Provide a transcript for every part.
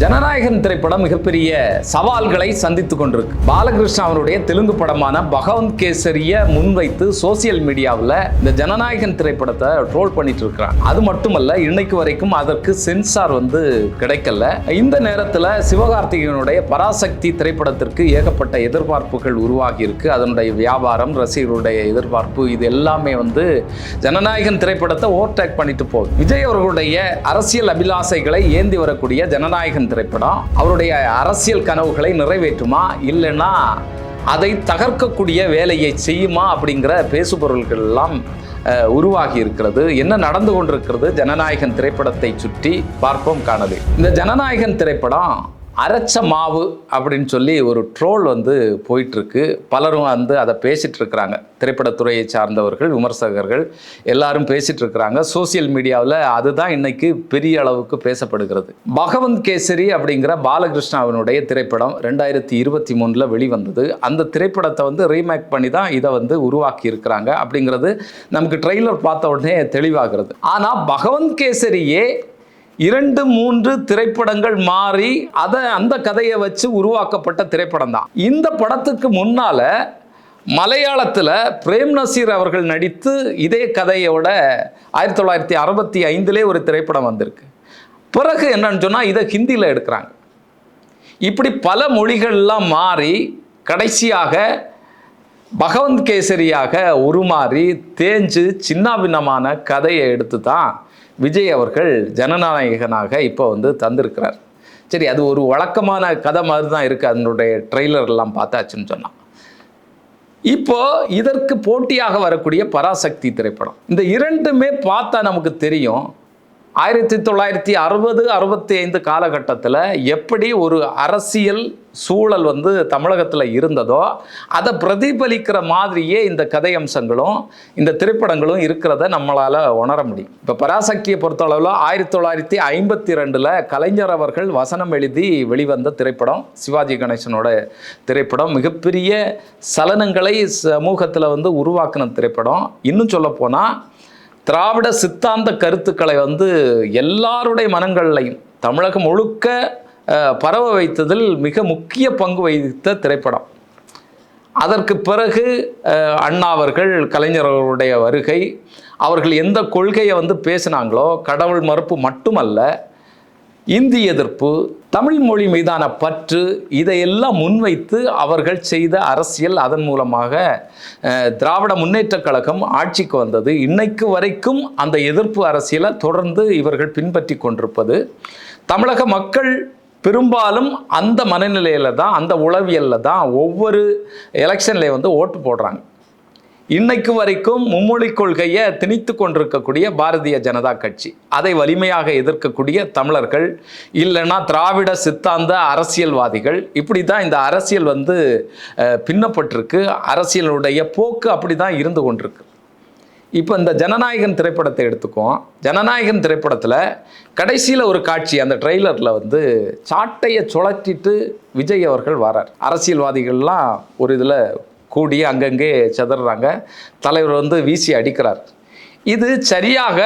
ஜனநாயகன் திரைப்படம் மிகப்பெரிய சவால்களை சந்தித்து கொண்டிருக்கு. பாலகிருஷ்ண அவருடைய தெலுங்கு படமான பகவந்த் கேசரிய முன்வைத்து சோசியல் மீடியாவில் இந்த ஜனநாயகன் திரைப்படத்தை ட்ரோல் பண்ணிட்டு இருக்கிறாங்க அது மட்டுமல்ல இன்னைக்கு வரைக்கும் அதற்கு சென்சார் வந்து கிடைக்கல. இந்த நேரத்தில் சிவகார்த்திகேயனுடைய பராசக்தி திரைப்படத்திற்கு ஏகப்பட்ட எதிர்பார்ப்புகள் உருவாகி இருக்கு. அதனுடைய வியாபாரம் ரசிகர்களுடைய எதிர்பார்ப்பு இது எல்லாமே வந்து ஜனநாயகன் திரைப்படத்தை ஓவர்டேக் பண்ணிட்டு போகுது. விஜய் அவர்களுடைய அரசியல் அபிலாசைகளை ஏந்தி வரக்கூடிய ஜனநாயகன் திரைப்படம். அவருடைய அரசியல் கனவுகளை நிறைவேற்றுமா? இல்லைன்னா அதை தகர்க்கக்கூடிய வேலையை செய்யுமா? அப்படிங்கிற பேசுபொருள்கள் எல்லாம் உருவாகி இருக்கிறது என்ன நடந்து கொண்டிருக்கிறது? ஜனநாயகன் திரைப்படத்தை சுற்றி பார்ப்போம் காணது இந்த ஜனநாயகன் திரைப்படம் அரைச்ச மாவு அப்படின்னு சொல்லி ஒரு ட்ரோல் வந்து போயிட்டுருக்கு. பலரும் வந்து அதை பேசிகிட்டு இருக்கிறாங்க திரைப்படத்துறையை சார்ந்தவர்கள் விமர்சகர்கள் எல்லாரும் பேசிகிட்டு இருக்கிறாங்க சோசியல் மீடியாவில் அதுதான் இன்னைக்கு பெரிய அளவுக்கு பேசப்படுகிறது. பகவந்த் கேசரி அப்படிங்கிற பாலகிருஷ்ணாவினுடைய திரைப்படம் ரெண்டாயிரத்தி இருபத்தி மூணில் வெளிவந்தது. அந்த திரைப்படத்தை வந்து ரீமேக் பண்ணி தான் இதை வந்து உருவாக்கி இருக்கிறாங்க அப்படிங்கிறது நமக்கு ட்ரெய்லர் பார்த்த உடனே தெளிவாகிறது. ஆனால் பகவந்த் கேசரியே இரண்டு மூன்று திரைப்படங்கள் மாறி அதை அந்த கதையை வச்சு உருவாக்கப்பட்ட திரைப்படம் தான் இந்த படத்துக்கு முன்னால மலையாளத்தில் பிரேம் நசீர் அவர்கள் நடித்து இதே கதையோட ஆயிரத்தி தொள்ளாயிரத்தி அறுபத்தி ஐந்திலே ஒரு திரைப்படம் வந்திருக்கு. பிறகு என்னன்னு சொன்னால் இதை ஹிந்தியில் எடுக்கிறாங்க. இப்படி பல மொழிகள்லாம் மாறி கடைசியாக பகவந்த் கேசரியாக உருமாறி தேஞ்சு சின்னாபின்னமான கதையை எடுத்து தான் விஜய் அவர்கள் ஜனநாயகனாக இப்போ வந்து தந்திருக்கிறார். சரி அது ஒரு வழக்கமான கதை மாதிரி தான் இருக்குது அதனுடைய ட்ரெய்லர்லாம் பார்த்தாச்சுன்னு சொன்னான் இப்போ இதற்கு போட்டியாக வரக்கூடிய பராசக்தி திரைப்படம். இந்த இரண்டுமே பார்த்தா நமக்கு தெரியும். ஆயிரத்தி தொள்ளாயிரத்தி அறுபது அறுபத்தி ஐந்து காலகட்டத்தில் எப்படி ஒரு அரசியல் சூழல் வந்து தமிழகத்தில் இருந்ததோ அதை பிரதிபலிக்கிற மாதிரியே இந்த கதை அம்சங்களும் இந்த திரைப்படங்களும் இருக்கிறத நம்மளால் உணர முடியும். இப்போ பராசக்தியை பொறுத்தளவில் ஆயிரத்தி தொள்ளாயிரத்தி ஐம்பத்தி ரெண்டில் கலைஞர் அவர்கள் வசனம் எழுதி வெளிவந்த திரைப்படம் சிவாஜி கணேசனோட திரைப்படம். மிகப்பெரிய சலனங்களை சமூகத்தில் வந்து உருவாக்கின திரைப்படம். இன்னும் சொல்லப்போனால் திராவிட சித்தாந்த கருத்துக்களை வந்து எல்லாருடைய மனங்கள்லையும் தமிழகம் முழுக்க பரவ வைத்ததில் மிக முக்கிய பங்கு வகித்த திரைப்படம். அதற்கு பிறகு அண்ணா அவர்கள் கலைஞர் அவர்களுடைய வருகை அவர்கள் எந்த கொள்கையை வந்து பேசினாங்களோ கடவுள் மறுப்பு மட்டுமல்ல இந்தி எதிர்ப்பு தமிழ் மொழி மீதான பற்று இதையெல்லாம் முன்வைத்து அவர்கள் செய்த அரசியல் அதன் மூலமாக திராவிட முன்னேற்றக் கழகம் ஆட்சிக்கு வந்தது. இன்னைக்கு வரைக்கும் அந்த எதிர்ப்பு அரசியலை தொடர்ந்து இவர்கள் பின்பற்றி கொண்டிருப்பது. தமிழக மக்கள் பெரும்பாலும் அந்த மனநிலையில் தான் அந்த உளவியலில் தான் ஒவ்வொரு எலெக்ஷன்லேயே வந்து ஓட்டு போடுறாங்க. இன்னைக்கு வரைக்கும் மும்மொழி கொள்கையை திணித்து கொண்டிருக்கக்கூடிய பாரதிய ஜனதா கட்சி. அதை வலிமையாக எதிர்க்கக்கூடிய தமிழர்கள் இல்லைன்னா திராவிட சித்தாந்த அரசியல்வாதிகள் இப்படி தான் இந்த அரசியல் வந்து பின்னப்பட்டிருக்கு. அரசியலுடைய போக்கு அப்படி தான் இருந்து கொண்டிருக்கு. இப்போ இந்த ஜனநாயகன் திரைப்படத்தை எடுத்துக்குவோம். ஜனநாயகன் திரைப்படத்தில் கடைசியில் ஒரு காட்சி அந்த ட்ரெய்லரில் வந்து சாட்டையை சுழற்றிட்டு விஜய் அவர்கள் வரார். அரசியல்வாதிகள்லாம் ஒரு இதில் கூடி அங்கங்கே செதறாங்க. தலைவர் வந்து வீசி அடிக்கிறார். இது சரியாக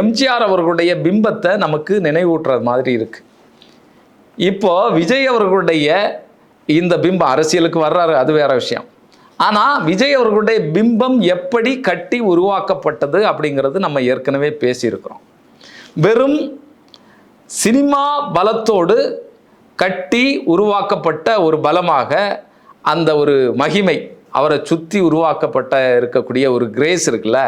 எம்ஜிஆர் அவர்களுடைய பிம்பத்தை நமக்கு நினைவூட்டுற மாதிரி இருக்கு. இப்போ விஜய் அவர்களுடைய இந்த பிம்பம் அரசியலுக்கு வர்றாரு அது வேற விஷயம். ஆனால் விஜய் அவர்களுடைய பிம்பம் எப்படி கட்டி உருவாக்கப்பட்டது அப்படிங்கிறது நம்ம ஏற்கனவே பேசியிருக்கிறோம். வெறும் சினிமா பலத்தோடு கட்டி உருவாக்கப்பட்ட ஒரு பலமாக அந்த ஒரு மகிமை அவரை சுற்றி உருவாக்கப்பட்ட இருக்கக்கூடிய ஒரு கிரேஸ் இருக்குல்ல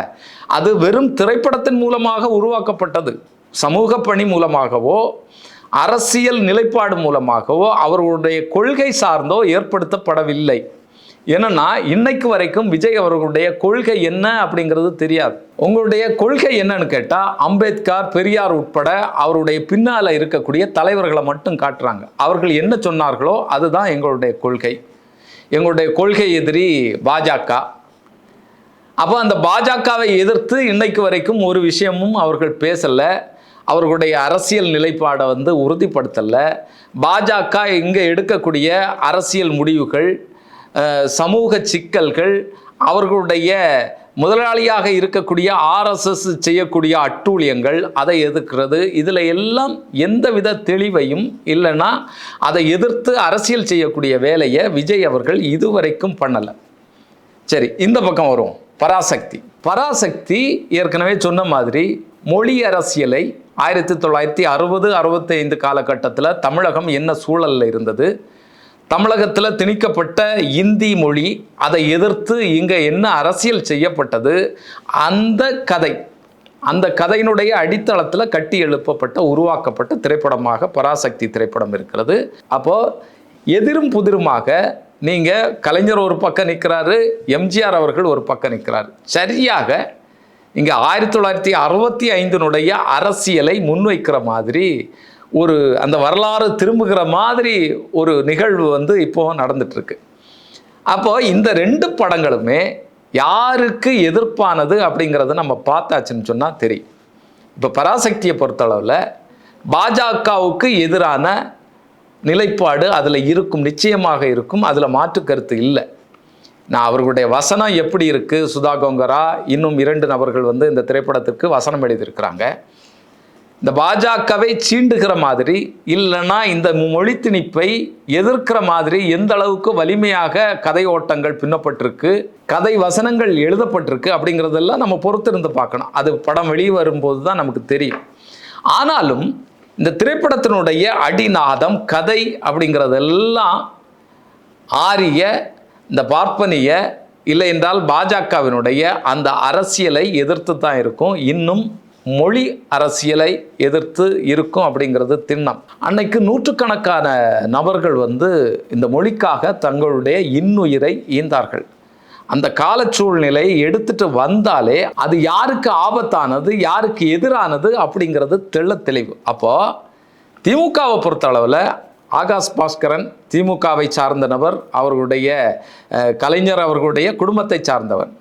அது வெறும் திரைப்படத்தின் மூலமாக உருவாக்கப்பட்டது. சமூக பணி மூலமாகவோ அரசியல் நிலைப்பாடு மூலமாகவோ அவர்களுடைய கொள்கை சார்ந்தோ ஏற்படுத்தப்படவில்லை. என்னன்னா இன்னைக்கு வரைக்கும் விஜய் அவர்களுடைய கொள்கை என்ன அப்படிங்கிறது தெரியாது. உங்களுடைய கொள்கை என்னன்னு கேட்டால் அம்பேத்கர் பெரியார் உட்பட அவருடைய பின்னால் இருக்கக்கூடிய தலைவர்களை மட்டும் காட்டுறாங்க. அவர்கள் என்ன சொன்னார்களோ அதுதான் எங்களுடைய கொள்கை. எங்களுடைய கொள்கை எதிரி பாஜக. அப்போ அந்த பாஜகவை எதிர்த்து இன்னைக்கு வரைக்கும் ஒரு விஷயமும் அவர்கள் பேசலை. அவர்களுடைய அரசியல் நிலைப்பாடை வந்து உறுதிப்படுத்தலை. பாஜக இங்கே எடுக்கக்கூடிய அரசியல் முடிவுகள் சமூக சிக்கல்கள் அவர்களுடைய முதலாளியாக இருக்கக்கூடிய ஆர்எஸ்எஸ் செய்யக்கூடிய அட்டூழியங்கள் அதை எதிர்க்கிறது. இதில் எல்லாம் எந்தவித தெளிவையும் இல்லைன்னா அதை எதிர்த்து அரசியல் செய்யக்கூடிய வேலையை விஜய் அவர்கள் இதுவரைக்கும் பண்ணலை. சரி இந்த பக்கம் வரும் பராசக்தி. பராசக்தி ஏற்கனவே சொன்ன மாதிரி மொழி அரசியலை ஆயிரத்தி தொள்ளாயிரத்தி அறுபது அறுபத்தைந்து காலகட்டத்தில் தமிழகம் என்ன சூழலில் இருந்தது? தமிழகத்தில் திணிக்கப்பட்ட இந்தி மொழி அதை எதிர்த்து இங்கே என்ன அரசியல் செய்யப்பட்டது அந்த கதை அந்த கதையினுடைய அடித்தளத்தில் கட்டி எழுப்பப்பட்ட உருவாக்கப்பட்ட திரைப்படமாக பராசக்தி திரைப்படம் இருக்கிறது. அப்போது எதிரும் புதிருமாக நீங்கள் கலைஞர் ஒரு பக்கம் நிற்கிறாரு எம்ஜிஆர் அவர்கள் ஒரு பக்கம் நிற்கிறார் சரியாக இங்கே ஆயிரத்தி தொள்ளாயிரத்தி அறுபத்தி ஐந்தினுடைய அரசியலை முன்வைக்கிற மாதிரி ஒரு அந்த வரலாறு திரும்புகிற மாதிரி ஒரு நிகழ்வு வந்து இப்போ நடந்துட்டுருக்கு. அப்போது அப்போ இந்த ரெண்டு படங்களுமே யாருக்கு எதிர்ப்பானது அப்படிங்கிறத நம்ம பார்த்தாச்சுன்னு சொன்னால் தெரியும். இப்போ பராசக்தியை பொறுத்தளவில் பாஜகவுக்கு எதிரான நிலைப்பாடு அதில் இருக்கும் நிச்சயமாக இருக்கும் அதில் மாற்று கருத்து இல்லை. நான் அவர்களுடைய வசனம் எப்படி இருக்குது சுதா கோங்கரா இன்னும் இரண்டு நபர்கள் வந்து இந்த திரைப்படத்திற்கு வசனம் எழுதியிருக்கிறாங்க. இந்த பாஜகவை சீண்டுகிற மாதிரி இல்லைன்னா இந்த மொழி திணிப்பை எதிர்க்கிற மாதிரி எந்த அளவுக்கு வலிமையாக கதை ஓட்டங்கள் பின்னப்பட்டிருக்கு கதை வசனங்கள் எழுதப்பட்டிருக்கு அப்படிங்கிறதெல்லாம் நம்ம பொறுத்திருந்து பார்க்கணும். அது படம் வெளியே வரும்போது தான் நமக்கு தெரியும். ஆனாலும் இந்த திரைப்படத்தினுடைய அடிநாதம் கதை அப்படிங்கிறதெல்லாம் ஆரிய இந்த பார்ப்பனிய இல்லை என்றால் பாஜகவினுடைய அந்த அரசியலை எதிர்த்து தான் இருக்கும். இன்னும் மொழி அரசியலை எதிர்த்து இருக்கும் அப்படிங்கிறது திண்ணம். அன்னைக்கு நூற்றுக்கணக்கான நபர்கள் வந்து இந்த மொழிக்காக தங்களுடைய இன்னுயிரை ஈந்தார்கள். அந்த கால சூழ்நிலை எடுத்துட்டு வந்தாலே அது யாருக்கு ஆபத்தானது யாருக்கு எதிரானது அப்படிங்கிறது தெள்ள தெளிவு. அப்போது திமுகவை பொறுத்த அளவில் ஆகாஷ் பாஸ்கரன் திமுகவை சார்ந்த நபர் அவர்களுடைய கலைஞர் அவர்களுடைய குடும்பத்தை சார்ந்தவன்.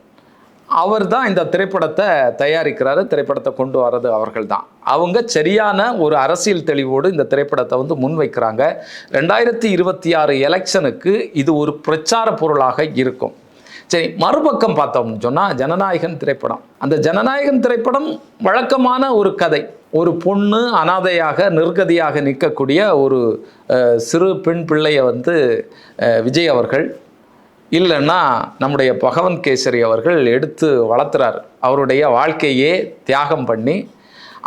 அவர் தான் இந்த திரைப்படத்தை தயாரிக்கிறாரு திரைப்படத்தை கொண்டு வர்றது அவர்கள் தான். அவங்க சரியான ஒரு அரசியல் தெளிவோடு இந்த திரைப்படத்தை வந்து முன்வைக்கிறாங்க. ரெண்டாயிரத்தி இருபத்தி ஆறு எலெக்ஷனுக்கு இது ஒரு பிரச்சார பொருளாக இருக்கும். சரி மறுபக்கம் பார்த்தோம்னு சொன்னால் ஜனநாயகன் திரைப்படம். அந்த ஜனநாயகன் திரைப்படம் வழக்கமான ஒரு கதை. ஒரு பொண்ணு அனாதையாக நிர்கதியாக நிற்கக்கூடிய ஒரு சிறு பெண் பிள்ளையை வந்து விஜய் அவர்கள் இல்லைன்னா நம்முடைய பகவன் கேசரி அவர்கள் எடுத்து வளர்த்துறார். அவருடைய வாழ்க்கையே தியாகம் பண்ணி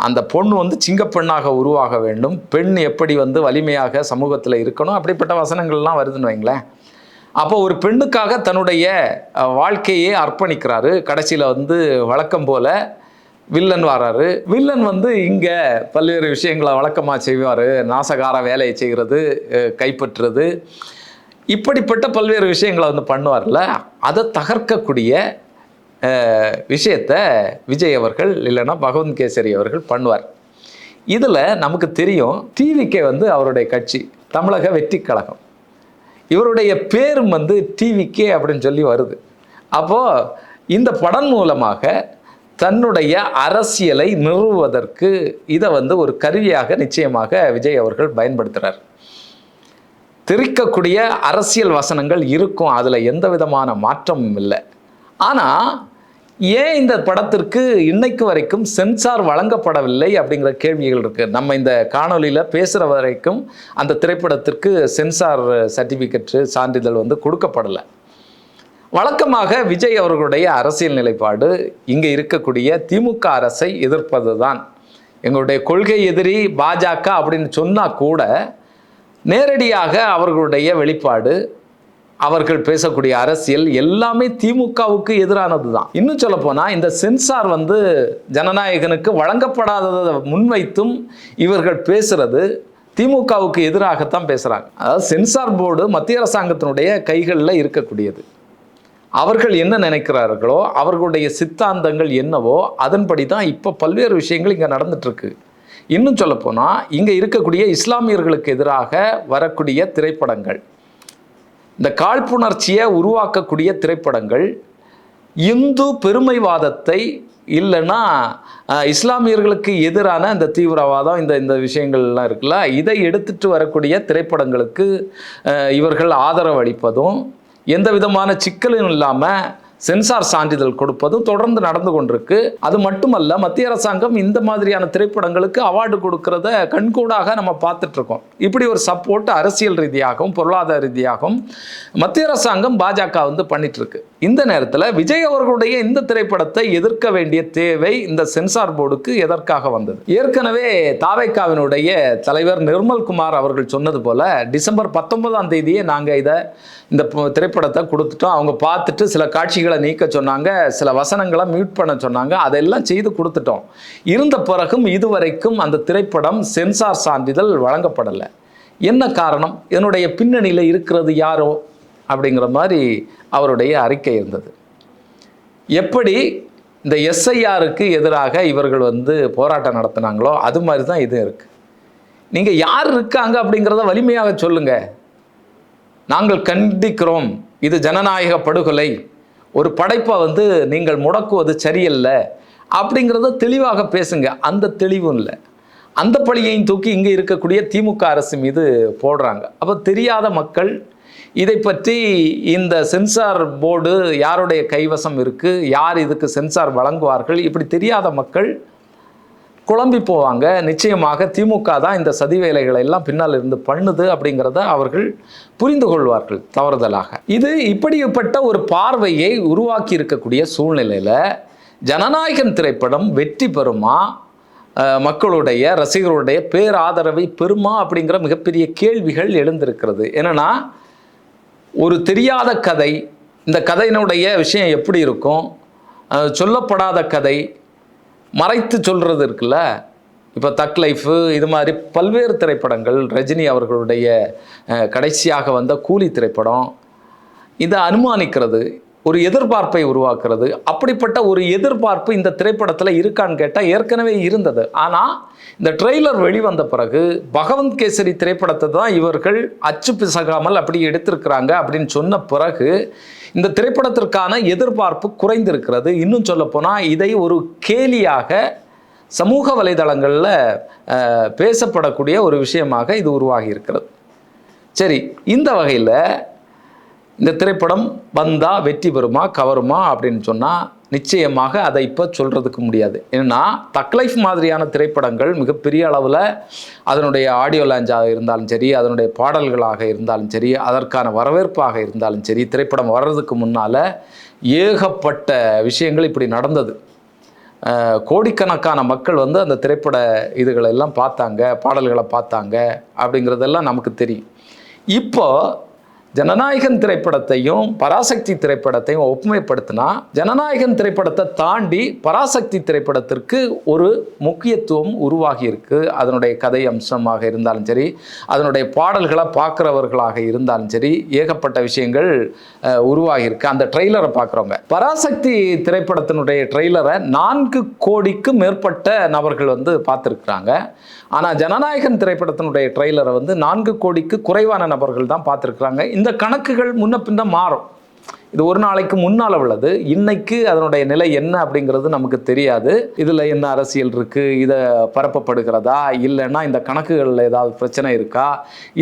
அந்த பொண்ணு வந்து சிங்கப்பெண்ணாக உருவாக வேண்டும். பெண் எப்படி வந்து வலிமையாக சமூகத்தில் இருக்கணும்? அப்படிப்பட்ட வசனங்கள்லாம் வருதுன்னு வைங்களேன். அப்போ ஒரு பெண்ணுக்காக தன்னுடைய வாழ்க்கையே அர்ப்பணிக்கிறாரு. கடைசியில் வந்து வழக்கம் போல வில்லன் வராரு. வில்லன் வந்து இங்கே பல்வேறு விஷயங்களை வழக்கமாக செய்வார். நாசகார வேலையை செய்கிறது கைப்பற்றுறது. இப்படிப்பட்ட பல்வேறு விஷயங்களை வந்து பண்ணுவார்ல அதை தகர்க்கக்கூடிய விஷயத்தை விஜய் அவர்கள் இல்லைன்னா பகவந்த் கேசரி அவர்கள் பண்ணுவார். இதில் நமக்கு தெரியும் டிவிகே வந்து அவருடைய கட்சி தமிழக வெற்றி கழகம். இவருடைய பேரும் வந்து டிவிக்கே அப்படின்னு சொல்லி வருது. அப்போது இந்த படம் மூலமாக தன்னுடைய அரசியலை நிறுவுவதற்கு இதை வந்து ஒரு கருவியாக நிச்சயமாக விஜய் அவர்கள் பயன்படுத்துகிறார் திரிக்கக்கூடிய அரசியல் வசனங்கள் இருக்கும். அதில் எந்த விதமான மாற்றமும் இல்லை. ஆனால் ஏன் இந்த படத்திற்கு இன்னைக்கு வரைக்கும் சென்சார் வழங்கப்படவில்லை அப்படிங்கிற கேள்விகள் இருக்குது நம்ம இந்த காணொளியில் பேசுகிற வரைக்கும் அந்த திரைப்படத்திற்கு சென்சார் சர்டிஃபிகேட்டு சான்றிதழ் வந்து கொடுக்கப்படலை. வழக்கமாக விஜய் அவர்களுடைய அரசியல் நிலைப்பாடு இங்கே இருக்கக்கூடிய திமுக அரசை எதிர்ப்பது தான் எங்களுடைய கொள்கை எதிரி பாஜக அப்படின்னு சொன்னால் கூட நேரடியாக அவர்களுடைய வெளிப்பாடு அவர்கள் பேசக்கூடிய அரசியல் எல்லாமே திமுகவுக்கு எதிரானது தான் இன்னும் சொல்லப்போனால் இந்த சென்சார் வந்து ஜனநாயகனுக்கு வழங்கப்படாததை முன்வைத்தும் இவர்கள் பேசுறது திமுகவுக்கு எதிராகத்தான் பேசுகிறாங்க அதாவது சென்சார் போர்டு மத்திய அரசாங்கத்தினுடைய கைகளில் இருக்கக்கூடியது. அவர்கள் என்ன நினைக்கிறார்களோ அவர்களுடைய சித்தாந்தங்கள் என்னவோ அதன்படி தான் இப்போ பல்வேறு விஷயங்கள் இங்கே நடந்துட்டுருக்கு இன்னும் சொல்லப்போனால் இங்கே இருக்கக்கூடிய இஸ்லாமியர்களுக்கு எதிராக வரக்கூடிய திரைப்படங்கள் இந்த காழ்ப்புணர்ச்சியை உருவாக்கக்கூடிய திரைப்படங்கள் இந்து பெருமைவாதத்தை இல்லைன்னா இஸ்லாமியர்களுக்கு எதிரான இந்த தீவிரவாதம் இந்த இந்த விஷயங்கள்லாம் இருக்குல்ல இதை எடுத்துட்டு வரக்கூடிய திரைப்படங்களுக்கு இவர்கள் ஆதரவு அளிப்பதும் எந்த விதமான சிக்கலும் இல்லாமல் சென்சார் சான்றிதழ் கொடுப்பதும் தொடர்ந்து நடந்து கொண்டிருக்கு. அது மட்டுமல்ல மத்திய அரசாங்கம் இந்த மாதிரியான திரைப்படங்களுக்கு அவார்டு கொடுக்கறத கண்கூடாக நம்ம பார்த்துட்டு இருக்கோம் இப்படி ஒரு சப்போர்ட் அரசியல் ரீதியாகவும் பொருளாதார ரீதியாகவும் மத்திய அரசாங்கம் பாஜக வந்து பண்ணிட்டு இருக்கு இந்த நேரத்தில் விஜய் அவர்களுடைய இந்த திரைப்படத்தை எதிர்க்க வேண்டிய தேவை இந்த சென்சார் போர்டுக்கு எதற்காக வந்தது? ஏற்கனவே தாவைக்காவினுடைய தலைவர் நிர்மல் குமார் அவர்கள் சொன்னது போல டிசம்பர் பத்தொன்பதாம் தேதியே நாங்கள் இதை இந்த திரைப்படத்தை கொடுத்துட்டோம். அவங்க பார்த்துட்டு சில காட்சிகளை நீக்க சொன்னாங்க சில வசனங்களை மியூட் பண்ண சொன்னாங்க அதெல்லாம் செய்து கொடுத்துட்டோம். இருந்த பிறகும் இதுவரைக்கும் அந்த திரைப்படம் சென்சார் சான்றிதழ் வழங்கப்படலை. என்ன காரணம்? இதனுடைய பின்னணியில் இருக்கிறது யாரோ? அப்படிங்கிற மாதிரி அவருடைய அறிக்கை இருந்தது. எப்படி இந்த எஸ்ஐஆருக்கு எதிராக இவர்கள் வந்து போராட்டம் நடத்தினாங்களோ அது மாதிரி தான் இது இருக்குது நீங்கள் யார் இருக்காங்க அப்படிங்கிறத வலிமையாக சொல்லுங்கள் நாங்கள் கண்டிக்கிறோம் இது ஜனநாயக படுகொலை. ஒரு படைப்பை வந்து நீங்கள் முடக்குவது சரியில்லை அப்படிங்கிறத தெளிவாக பேசுங்க. அந்த தெளிவும் இல்லை. அந்த பழியையும் தூக்கி இங்கே இருக்கக்கூடிய திமுக அரசு மீது போடுறாங்க. அப்போ தெரியாத மக்கள் இதை பற்றி இந்த சென்சார் போர்டு யாருடைய கைவசம் இருக்குது யார் இதுக்கு சென்சார் வழங்குவார்கள்? இப்படி தெரியாத மக்கள் குழம்பி போவாங்க. நிச்சயமாக திமுக தான் இந்த சதி வேலைகளை எல்லாம் பின்னால் இருந்து பண்ணுது அப்படிங்கிறத அவர்கள் புரிந்து கொள்வார்கள் தவறுதலாக. இது இப்படிப்பட்ட ஒரு பார்வையை உருவாக்கி இருக்கக்கூடிய சூழ்நிலையில் ஜனநாயகன் திரைப்படம் வெற்றி பெறுமா? மக்களுடைய ரசிகர்களுடைய பேராதரவை பெறுமா அப்படிங்கிற மிகப்பெரிய கேள்விகள் எழுந்திருக்கிறது. என்னென்னா ஒரு தெரியாத கதை இந்த கதையினுடைய விஷயம் எப்படி இருக்கும்? சொல்லப்படாத கதை மறைத்து சொல்கிறது இருக்குல்ல? இப்போ தக் லைஃபு இது மாதிரி பல்வேறு திரைப்படங்கள் ரஜினி அவர்களுடைய கடைசியாக வந்த கூலி திரைப்படம் இதை அனுமானிக்கிறது. ஒரு எதிர்பார்ப்பை உருவாக்குறது. அப்படிப்பட்ட ஒரு எதிர்பார்ப்பு இந்த திரைப்படத்தில் இருக்கான்னு கேட்டால் ஏற்கனவே இருந்தது. ஆனால் இந்த ட்ரெய்லர் வெளிவந்த பிறகு பகவந்த் கேசரி திரைப்படத்தை தான் இவர்கள் அச்சு பிசகாமல் அப்படி எடுத்திருக்கிறாங்க அப்படின்னு சொன்ன பிறகு இந்த திரைப்படத்திற்கான எதிர்பார்ப்பு குறைந்திருக்கிறது. இன்னும் சொல்லப்போனால் இதை ஒரு கேலியாக சமூக வலைதளங்களில் பேசப்படக்கூடிய ஒரு விஷயமாக இது உருவாகி இருக்கிறது சரி இந்த வகையில் இந்த திரைப்படம் வந்தால் வெற்றி பெறுமா கவருமா அப்படின்னு சொன்னால் நிச்சயமாக அதை இப்போ சொல்கிறதுக்கு முடியாது. ஏன்னா தக்லைஃப் மாதிரியான திரைப்படங்கள் மிகப்பெரிய அளவில் அதனுடைய ஆடியோ லான்ச்சாக இருந்தாலும் சரி அதனுடைய பாடல்களாக இருந்தாலும் சரி அதற்கான வரவேற்பாக இருந்தாலும் சரி திரைப்படம் வர்றதுக்கு முன்னால் ஏகப்பட்ட விஷயங்கள் இப்படி நடந்தது. கோடிக்கணக்கான மக்கள் வந்து அந்த திரைப்பட இதுகளை எல்லாம் பார்த்தாங்க பாடல்களை பார்த்தாங்க அப்படிங்கிறதெல்லாம் நமக்கு தெரியும். இப்போ ஜனநாயகன் திரைப்படத்தையும் பராசக்தி திரைப்படத்தையும் ஒப்புமைப்படுத்தினா ஜனநாயகன் திரைப்படத்தை தாண்டி பராசக்தி திரைப்படத்திற்கு ஒரு முக்கியத்துவம் உருவாகி இருக்கு அதனுடைய கதை அம்சமாக இருந்தாலும் சரி அதனுடைய பாடல்களை பார்க்குறவர்களாக இருந்தாலும் சரி ஏகப்பட்ட விஷயங்கள் உருவாகியிருக்கு. அந்த ட்ரெய்லரை பார்க்குறவங்க. பராசக்தி திரைப்படத்தினுடைய ட்ரெய்லரை நான்கு கோடிக்கு மேற்பட்ட நபர்கள் வந்து பார்த்துருக்குறாங்க. ஆனால் ஜனநாயகன் திரைப்படத்தினுடைய ட்ரெய்லரை வந்து நான்கு கோடிக்கு குறைவான நபர்கள் தான் பார்த்துருக்குறாங்க. இந்த இந்த கணக்குகள் முன்ன பின்ன மாறும். இது ஒரு நாளைக்கு முன்னால் உள்ளது. இன்னைக்கு அதனுடைய நிலை என்ன அப்படிங்கிறது நமக்கு தெரியாது. இதில் என்ன அரசியல் இருக்குது இதை பரப்பப்படுகிறதா? இல்லைன்னா இந்த கணக்குகளில் ஏதாவது பிரச்சனை இருக்கா?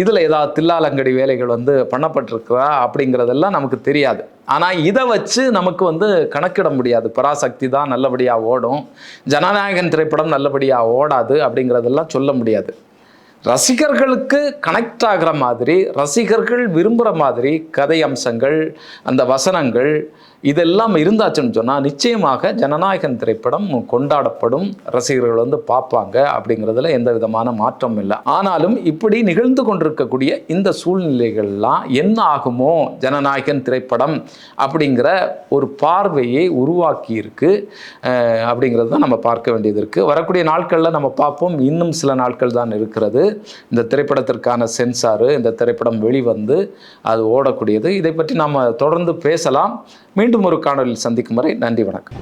இதில் ஏதாவது தில்லாலங்கடி வேலைகள் வந்து பண்ணப்பட்டிருக்கிறா அப்படிங்கிறதெல்லாம் நமக்கு தெரியாது. ஆனால் இதை வச்சு நமக்கு வந்து கணக்கிட முடியாது. பராசக்தி தான் நல்லபடியாக ஓடும். ஜனநாயகன் திரைப்படம் நல்லபடியாக ஓடாது அப்படிங்கிறதெல்லாம் சொல்ல முடியாது. ரசிகர்களுக்கு கனெக்ட் ஆகிற மாதிரி ரசிகர்கள் விரும்புகிற மாதிரி கதை அம்சங்கள் அந்த வசனங்கள் இதெல்லாம் இருந்தாச்சுன்னு சொன்னால் நிச்சயமாக ஜனநாயகன் திரைப்படம் கொண்டாடப்படும் ரசிகர்கள் வந்து பார்ப்பாங்க அப்படிங்கிறதுல எந்த விதமான மாற்றம் இல்லை. ஆனாலும் இப்படி நிகழ்ந்து கொண்டிருக்கக்கூடிய இந்த சூழ்நிலைகள்லாம் என்ன ஆகுமோ ஜனநாயகன் திரைப்படம் அப்படிங்கிற ஒரு பார்வையை உருவாக்கியிருக்கு. அப்படிங்கிறது தான் நம்ம பார்க்க வேண்டியது இருக்குது வரக்கூடிய நாட்களில் நம்ம பார்ப்போம். இன்னும் சில நாட்கள் தான் இருக்கிறது. இந்த திரைப்படத்திற்கான சென்சாரு இந்த திரைப்படம் வெளிவந்து அது ஓடக்கூடியது. இதை பற்றி நாம் தொடர்ந்து பேசலாம். மீண்டும் ஒரு காணொலியில் சந்திக்கும் வரை நன்றி வணக்கம்.